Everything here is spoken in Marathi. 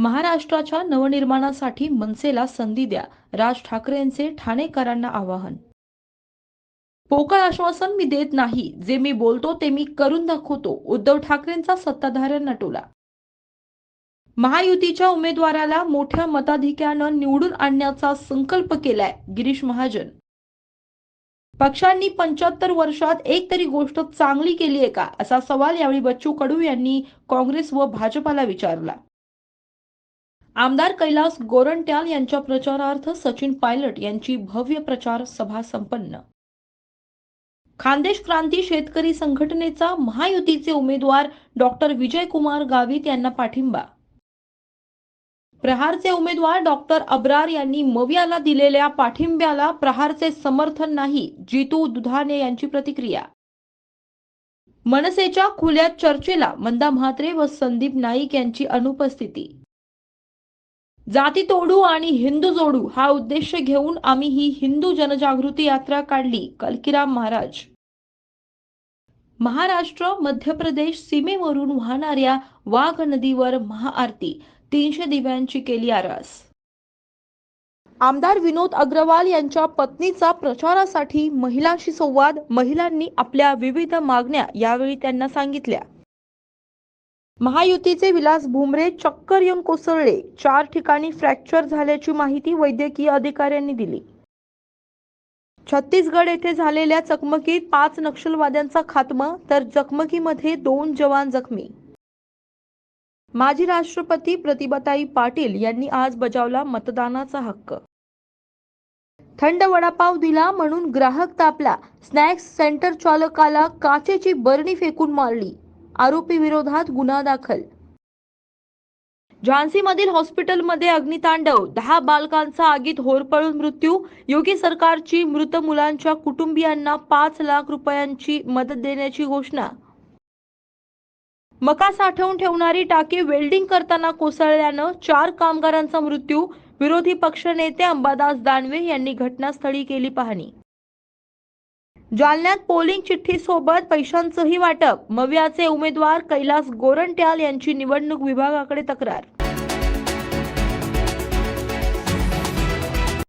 महाराष्ट्राच्या नवनिर्माणासाठी मनसेला संधी द्या. राज ठाकरेंचे ठाणेकरांना आवाहन. पोकळ आश्वासन मी देत नाही. जे मी बोलतो ते मी करून दाखवतो. उद्धव ठाकरेंचा सत्ताधाऱ्यांना टोला महायुतीच्या उमेदवाराला मोठ्या मताधिक्यानं निवडून आणण्याचा संकल्प केलाय गिरीश महाजन. पक्षांनी पंच्याहत्तर वर्षात एक तरी गोष्ट चांगली केली आहे का? असा सवाल यावेळी बच्चू कडू यांनी काँग्रेस व भाजपाला विचारला. आमदार कैलास गोरंट्याल यांच्या प्रचारार्थ सचिन पायलट यांची भव्य प्रचार सभा संपन्न. खानदेश क्रांती शेतकरी संघटनेचा महायुतीचे उमेदवार डॉक्टर विजयकुमार गावित यांना पाठिंबा. प्रहारचे उमेदवार डॉक्टर अब्रार यांनी मवियाला दिलेल्या पाठिंब्याला प्रहारचे समर्थन नाही जितू दुधाने यांची प्रतिक्रिया. मनसेच्या खुल्या चर्चेला मंदा म्हात्रे व संदीप नाईक यांची अनुपस्थिती. जाती तोडू आणि हिंदू जोडू हा उद्देश घेऊन आम्ही ही हिंदू जनजागृती यात्रा काढली. कलकीराम महाराज. महाराष्ट्र मध्य प्रदेश सीमेवरून वाहणाऱ्या वाघ नदीवर महाआरती तीनशे दिव्यांची केली आरास. आमदार विनोद अग्रवाल यांच्या पत्नीचा प्रचारासाठी महिलांशी संवाद महिलांनी आपल्या विविध मागण्या यावेळी त्यांना सांगितल्या. महायुतीचे विलास भुमरे चक्कर येऊन कोसळले. चार ठिकाणी फ्रॅक्चर झाल्याची माहिती वैद्यकीय अधिकाऱ्यांनी दिली. छत्तीसगड येथे झालेल्या चकमकीत पाच नक्षलवाद्यांचा खात्मा तर चकमकीमध्ये दोन जवान जखमी. माजी राष्ट्रपती प्रतिभाताई पाटील यांनी आज बजावला मतदानाचा हक्क. थंड वडापाव दिला म्हणून ग्राहक तापला. स्नॅक्स सेंटर चालकाला काचेची बरणी फेकून मारली. आरोपी विरोधात गुन्हा दाखल. झान्सीमधील हॉस्पिटलमध्ये अग्नितांडव. दहा बालकांचा आगीत होरपळून मृत्यू. योगी सरकारची मृत मुलांच्या कुटुंबियांना पाच लाख रुपयांची मदत देण्याची घोषणा. मका साठवून ठेवणारी टाकी वेल्डिंग करताना कोसळल्यानं चार कामगारांचा मृत्यू. विरोधी पक्षनेते अंबादास दानवे यांनी घटनास्थळी केली पाहणी. जालन्यात पोलिंग चिठ्ठीसोबत पैशांचंही वाटप. मवियाचे उमेदवार कैलास गोरंट्याल यांची निवडणूक विभागाकडे तक्रार.